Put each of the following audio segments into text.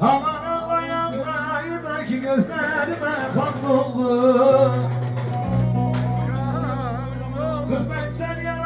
Aman Allah yanındaki gözlerime kan Kız ben sen yalan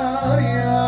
Yeah.